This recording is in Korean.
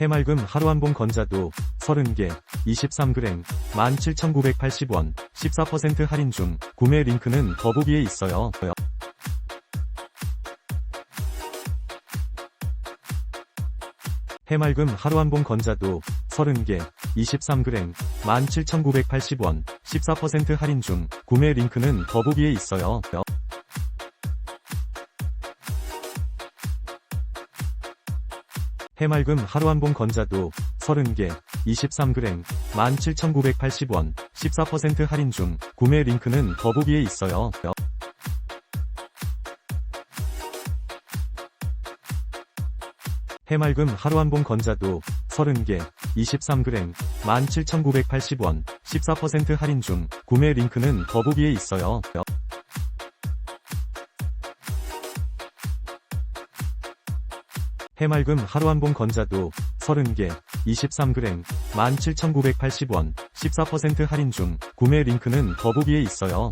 해맑음 하루 한봉 건자도 30개 23g 17,980원 14% 할인 중 구매 링크는 더보기에 있어요. 해맑음 하루 한봉 건자도 30개 23g 17,980원 14% 할인 중 구매 링크는 더보기에 있어요. 해맑음 하루 한 봉 건자도 30개 23g 17,980원 14% 할인 중 구매 링크는 더보기에 있어요. 해맑음 하루 한 봉 건자도 30개 23g 17,980원 14% 할인 중 구매 링크는 더보기에 있어요. 해맑음 하루 한봉 건자도 30개 23g 17,980원 14% 할인 중 구매 링크는 더보기에 있어요.